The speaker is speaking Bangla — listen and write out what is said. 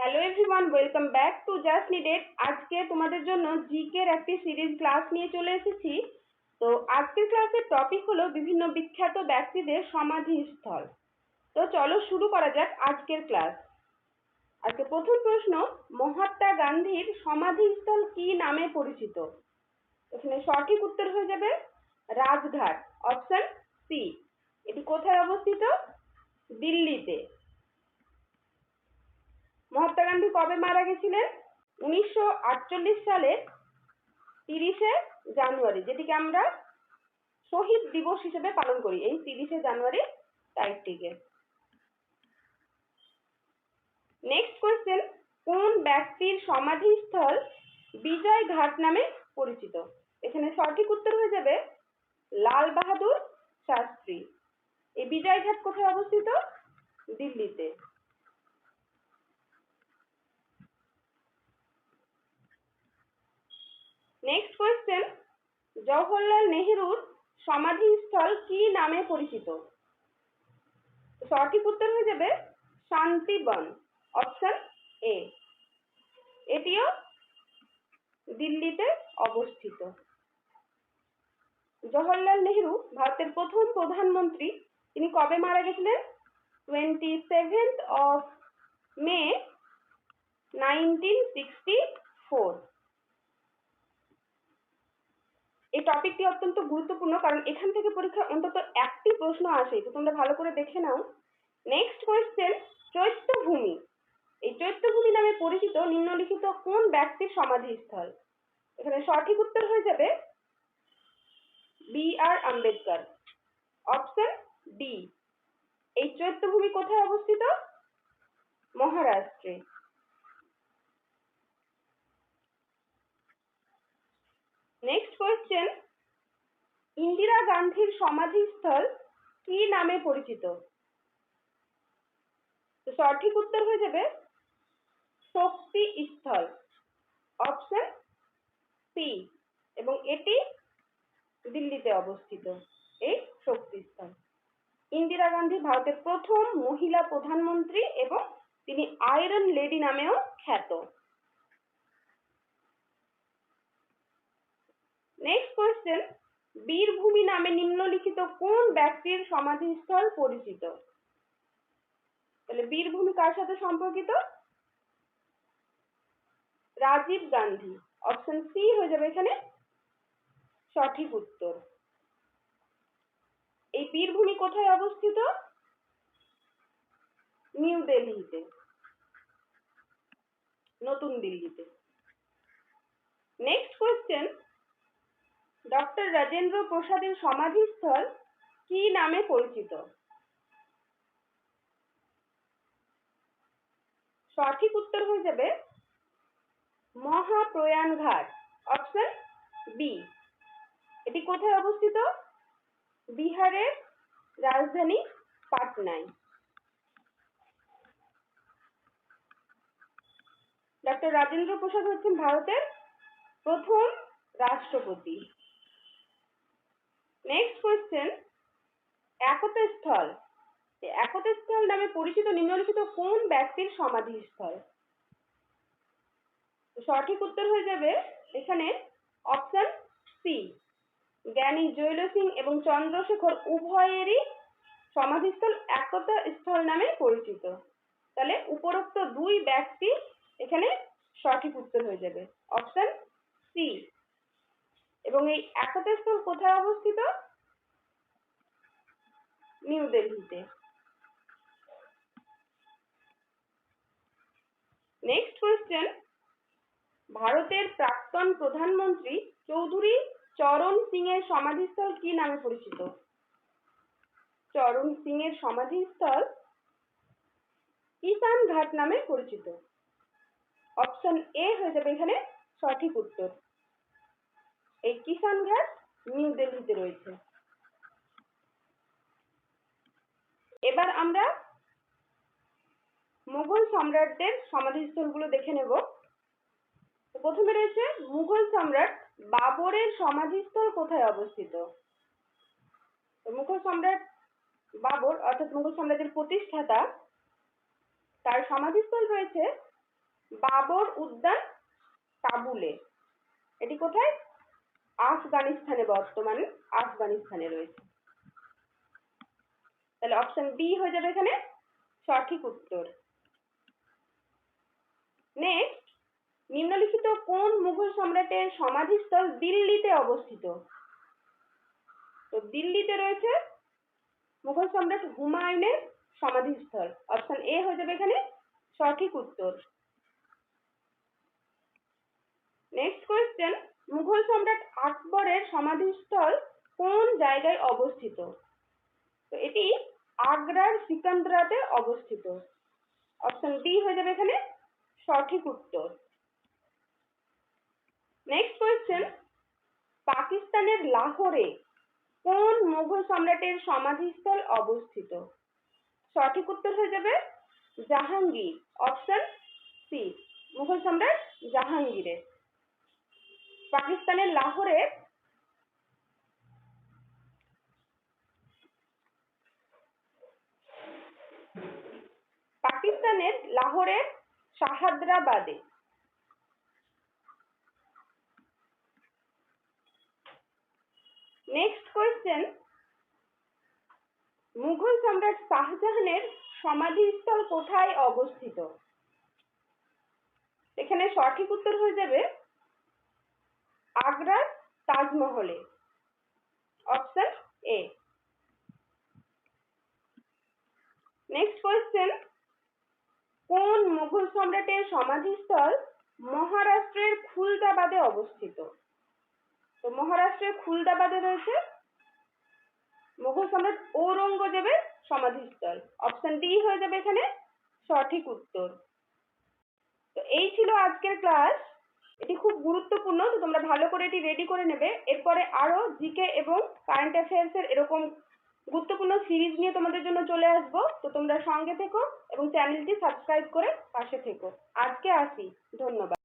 Hello everyone welcome back to just needed আজকে তোমাদের জন্য জিকের একটি সিরিজ ক্লাস নিয়ে চলে এসেছি। তো আজকের ক্লাসের টপিক হলো বিভিন্ন বিখ্যাত ব্যক্তিদের সমাধিস্থল। তো চলো শুরু করা যাক আজকের ক্লাস আজকে প্রথম প্রশ্ন, মহাত্মা গান্ধীর সমাধিস্থল কি নামে পরিচিত? এখানে সঠিক উত্তর হয়ে যাবে রাজঘাট অপশন সি এটি কোথায় অবস্থিত? দিল্লিতে। মহাত্মা গান্ধী কবে মারা গেছিলেন? উনিশশো সালের তিরিশে জানুয়ারি, যেটিকে আমরা শহীদ দিবস হিসেবে পালন করি, এই তিরিশে জানুয়ারি তারিখটিকে। নেক্সট কোয়েশ্চেন কোন ব্যক্তির সমাধিস্থল বিজয় ঘাট নামে পরিচিত? এখানে সঠিক উত্তর হয়ে যাবে লাল বাহাদুর শাস্ত্রী। এই বিজয় ঘাট কোথায় অবস্থিত? দিল্লিতে। নেক্সট কোয়েশ্চেন জওহরলাল নেহেরুর সমাধিস্থল কি নামে পরিচিত? সঠিক উত্তর হয়ে যাবে শান্তিবন অপশন এ এটিও দিল্লিতে অবস্থিত। জওহরলাল নেহেরু ভারতের প্রথম প্রধানমন্ত্রী। তিনি কবে মারা গেছিলেন? Twenty seventh of May nineteen sixty four এই টপিকটি অত্যন্ত গুরুত্বপূর্ণ, কারণ এখান থেকে পরীক্ষায় অন্তত একটি প্রশ্ন আসে তো তোমরা ভালো করে দেখে নাও। Next question Chaityabhoomi. এই চৈত্যভূমি নামে পরিচিত নিম্নলিখিত কোন ব্যক্তির সমাধিস্থল? এখানে সঠিক উত্তর হয়ে যাবে B R Ambedkar. Option D এই চৈত্যভূমি কোথায় অবস্থিত? মহারাষ্ট্রে। নেক্সট কোয়েশ্চেন ইন্দিরা গান্ধীর সমাধিস্থল কি নামে পরিচিত? সঠিক উত্তর হয়ে যাবে শক্তি স্থল। অপশন সি এবং এটি দিল্লিতে অবস্থিত, এই শক্তিস্থল ইন্দিরা গান্ধী ভারতের প্রথম মহিলা প্রধানমন্ত্রী এবং তিনি আয়রন লেডি নামেও খ্যাত। নেক্সট কোয়েশ্চেন বীরভূমি নামে নিম্নলিখিত কোন ব্যক্তির সমাধিস্থল পরিচিত? তাহলে বীরভূমি কার সাথে সম্পর্কিত? রাজীব গান্ধী। অপশন সি হয়ে যাবে এখানে সঠিক উত্তর। এই বীরভূমি কোথায় অবস্থিত? নিউ দিল্লিতে। নতুন দিল্লিতে। নেক্সট কোয়েশ্চেন ডক্টর রাজেন্দ্র প্রসাদের সমাধিস্থল কি নামে পরিচিত? সঠিক উত্তর হয়ে যাবে মহাপ্রয়াণ ঘাট অপশন বি এটি কোথায় অবস্থিত? বিহারের রাজধানী পাটনায়। ডক্টর রাজেন্দ্র প্রসাদ হচ্ছেন ভারতের প্রথম রাষ্ট্রপতি। Next question একতস্থল। একতস্থল নামে পরিচিত, নিম্নলিখিত কোন ব্যক্তির সমাধিস্থল? সঠিক উত্তর হয়ে যাবে এখানে অপশন সি জ্ঞানী জৈল সিং এবং চন্দ্রশেখর উভয়েরই সমাধিস্থল একতা স্থল নামে পরিচিত। তাহলে উপরোক্ত দুই ব্যক্তি এখানে সঠিক উত্তর হয়ে যাবে। অপশন সি এবং এই একতা স্থল কোথায় অবস্থিত? নিউ দিল্লিতে। নেক্সট কোয়েশ্চেন ভারতের প্রাক্তন প্রধানমন্ত্রী চৌধুরী চরণ সিং এর সমাধিস্থল কি নামে পরিচিত? চরণ সিং এর সমাধিস্থল কিষান ঘাট নামে পরিচিত। অপশন এ হয়ে যাবে এখানে সঠিক উত্তর। এই কিষান ঘাট নিউ দিল্লিতে রয়েছে। এবার আমরা মুঘল সম্রাটদের সমাধিস্থলগুলো দেখে নেব। প্রথমে রয়েছে মুঘল সম্রাট বাবরের সমাধিস্থল কোথায় অবস্থিত? মুঘল সম্রাট বাবর অর্থাৎ মুঘল সাম্রাজ্যের প্রতিষ্ঠাতা, তার সমাধিস্থল রয়েছে বাবর উদ্যান কাবুলে। এটি কোথায়? আফগানিস্তানে বর্তমানে আফগানিস্তানে রয়েছে। তাহলে অপশন বি হয়ে যাবে এখানে সঠিক উত্তর। নেক্সট নিম্নলিখিত কোন মুঘল সম্রাটের সমাধিস্থল দিল্লিতে অবস্থিত? তো দিল্লিতে রয়েছে মুঘল সম্রাট হুমায়ুনের সমাধিস্থল। অপশন এ হয়ে যাবে এখানে সঠিক উত্তর। নেক্সট কোয়েশ্চেন মুঘল সম্রাট আকবরের সমাধিস্থল কোন জায়গায় অবস্থিত? তো এটি আগ্রার সিকান্দ্রাতে অবস্থিত। অপশন বি হয়ে যাবে এখানে সঠিক উত্তর। নেক্সট কোয়েশ্চেন পাকিস্তানের লাহোরে কোন মুঘল সম্রাটের সমাধিস্থল অবস্থিত? সঠিক উত্তর হয়ে যাবে জাহাঙ্গীর। অপশন সি মুঘল সম্রাট জাহাঙ্গীরের। পাকিস্তানের লাহোরে পাকিস্তানের লাহোরের শাহাদ্রাবাদে নেক্সট কোয়েশ্চেন মুঘল সম্রাট শাহজাহানের সমাধিস্থল কোথায় অবস্থিত? এখানে সঠিক উত্তর হয়ে যাবে আগ্রার তাজমহলে। অপশন এ নেক্সট কোয়েশ্চেন কোন মুঘল সম্রাটের সমাধিস্থল মহারাষ্ট্রের খুলদাবাদে অবস্থিত? তো মহারাষ্ট্রের খুলদাবাদে রয়েছে মুঘল সম্রাট ঔরঙ্গজেবের সমাধিস্থল। অপশন ডি হয়ে যাবে এখানে সঠিক উত্তর। তো এই ছিল আজকের ক্লাস এটি খুব গুরুত্বপূর্ণ, তো তোমরা ভালো করে এটি রেডি করে নেবে। এরপরে আরও জিকে এবং কারেন্ট অ্যাফেয়ার্সের এরকম গুরুত্বপূর্ণ সিরিজ নিয়ে তোমাদের জন্য চলে আসব। তো তোমরা সঙ্গে থেকো এবং চ্যানেলটি সাবস্ক্রাইব করে পাশে থেকো। আজকে আসি। ধন্যবাদ।